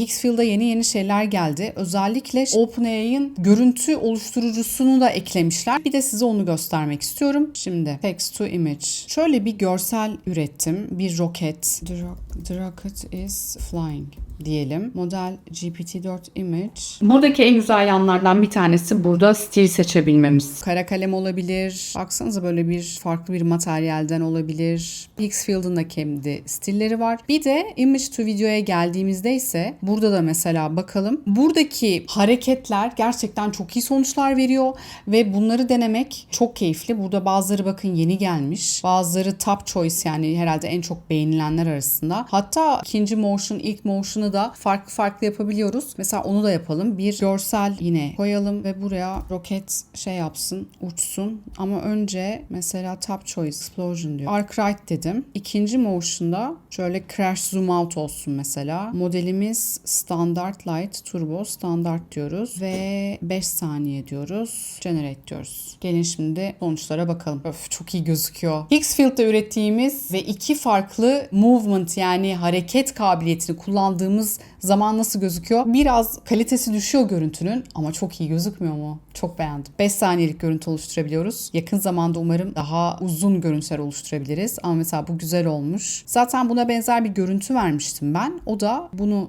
Higgsfield'a yeni yeni şeyler geldi. Özellikle OpenAI'ın görüntü oluşturucusunu da eklemişler. Bir de size onu göstermek istiyorum. Şimdi text to image. Şöyle bir görsel ürettim. Bir roket. The, ro- the rocket is flying diyelim. Model GPT-4 image. Buradaki en güzel yanlardan bir tanesi burada stil seçebilmemiz. Kara kalem olabilir. Baksanıza böyle bir farklı bir materyalden olabilir. Higgsfield'ın da kendi stilleri var. Bir de image to video'ya geldiğimizde ise burada da mesela bakalım. Buradaki hareketler gerçekten çok iyi sonuçlar veriyor ve bunları denemek çok keyifli. Burada bazıları bakın yeni gelmiş. Bazıları top choice yani herhalde en çok beğenilenler arasında. Hatta ikinci motion, ilk motion'ı da farklı farklı yapabiliyoruz. Mesela onu da yapalım. Bir görsel yine koyalım ve buraya roket şey yapsın, uçsun. Ama önce mesela top choice explosion diyor. Arc dedim. İkinci motion'da şöyle crash zoom out olsun mesela. Modelimiz standard light turbo standart diyoruz ve 5 saniye diyoruz. Generate diyoruz. Gelin şimdi sonuçlara bakalım. Öf çok iyi gözüküyor. Higgsfield'da ürettiğimiz ve iki farklı movement yani hareket kabiliyetini kullandığımız zaman nasıl gözüküyor? Biraz kalitesi düşüyor görüntünün ama çok iyi gözükmüyor mu? Çok beğendim. 5 saniyelik görüntü oluşturabiliyoruz. Yakın zamanda umarım daha uzun görüntüler oluşturabiliriz. Ama mesela bu güzel olmuş. Zaten buna benzer bir görüntü vermiştim ben. O da bunu